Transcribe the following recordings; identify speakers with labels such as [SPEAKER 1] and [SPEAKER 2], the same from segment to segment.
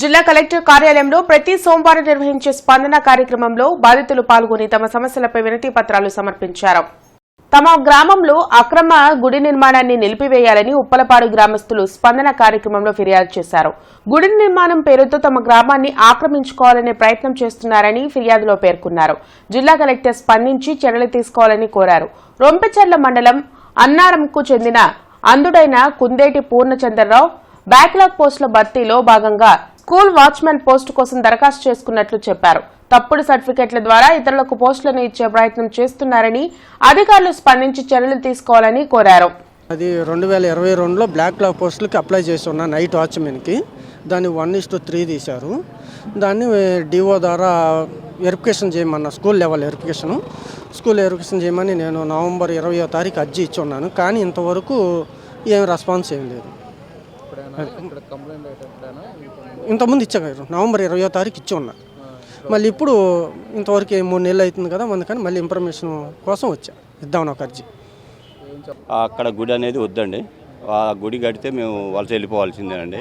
[SPEAKER 1] జిల్లా కలెక్టర్ కార్యాలయంలో ప్రతి సోమవారం నిర్వహించే స్పందన కార్యక్రమంలో బాధితులు పాల్గొని తమ సమస్యలపై వినతి పత్రాలు సమర్పించారు. తమ గ్రామంలో అక్రమ గుడి నిర్మాణాన్ని నిలిపివేయాలని ఉప్పలపాడు గ్రామస్తులు స్పందన కార్యక్రమంలో ఫిర్యాదు చేశారు. గుడి నిర్మాణం పేరుతో తమ గ్రామాన్ని ఆక్రమించుకోవాలనే ప్రయత్నం చేస్తున్నారని ఫిర్యాదులో పేర్కొన్నారు. జిల్లా కలెక్టర్ స్పందించి చర్యలు తీసుకోవాలని కోరారు. రొంపెచర్ల మండలం అన్నారంకు చెందిన అందుడైన కుందేటి పూర్ణచంద్రరావు బ్యాక్లాగ్ పోస్టుల భర్తీలో భాగంగా స్కూల్ వాచ్మెన్ పోస్టు కోసం దరఖాస్తు చేసుకున్నట్లు చెప్పారు. తప్పుడు సర్టిఫికెట్ల ద్వారా ఇతరులకు పోస్టులను ఇచ్చే ప్రయత్నం చేస్తున్నారని అధికారులు స్పందించి చర్యలు తీసుకోవాలని కోరారు.
[SPEAKER 2] అది రెండు వేల ఇరవై రెండులో బ్లాక్ క్లాక్ పోస్టులకి అప్లై చేసి ఉన్నా నైట్ వాచ్మెన్కి దాన్ని వన్ ఇస్ టు త్రీ తీశారు. దాన్ని డిఓ ద్వారా verification చేయమన్న school level verification. School verification చేయమని నేను నవంబర్ ఇరవయో తారీఖు అర్జీ ఇచ్చి ఉన్నాను. కానీ ఇంతవరకు ఏం రెస్పాన్స్ ఏం లేదు. ఇంతకుముందు ఇచ్చారు. నవంబర్ ఇరవయో తారీఖు ఇచ్చి ఉన్నా. మళ్ళీ ఇప్పుడు ఇంతవరకు ఏ మూడు నెలలు అవుతుంది కదా అందుకని మళ్ళీ ఇన్ఫర్మేషన్ కోసం వచ్చా. ఇద్దామని ఒక అర్జీ.
[SPEAKER 3] అక్కడ గుడి అనేది వద్దండి. ఆ గుడి కడితే మేము వలస వెళ్ళిపోవాల్సిందేనండి.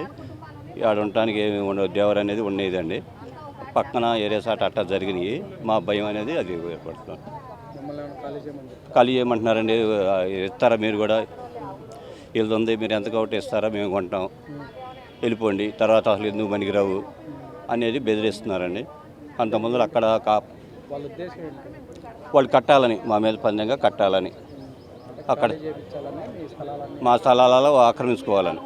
[SPEAKER 3] ఆడ ఉండటానికి ఏమి ఉండదు దేవర అనేది ఉండేదండి. పక్కన ఏరియాస్ అట్ట అట్ట జరిగినాయి. మా భయం అనేది అది ఏర్పడుతుంది. ఖాళీ చేయమంటున్నారండి. ఇస్తారా మీరు కూడా? వీళ్ళది ఉంది మీరు ఎంత కాబట్టి ఇస్తారా మేము కొంటాం. వెళ్ళిపోండి. తర్వాత అసలు ఎందుకు పనికిరావు అనేది బెదిరిస్తున్నారండి. అంతకుముందు అక్కడ కా వాళ్ళు కట్టాలని మా మీద పందంగా కట్టాలని. అక్కడ మా స్థలాలలో ఆక్రమించుకోవాలని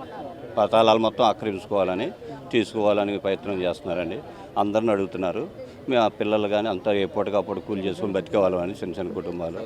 [SPEAKER 3] మా స్థలాలు మొత్తం ఆక్రమించుకోవాలని తీసుకోవాలని ప్రయత్నం చేస్తున్నారండి. అందరిని అడుగుతున్నారు. మేము ఆ పిల్లలు కానీ అంతా ఎప్పటికప్పుడు కూలి చేసుకొని బతికేవాళ్ళం అని చిన్న చిన్న కుటుంబాలు.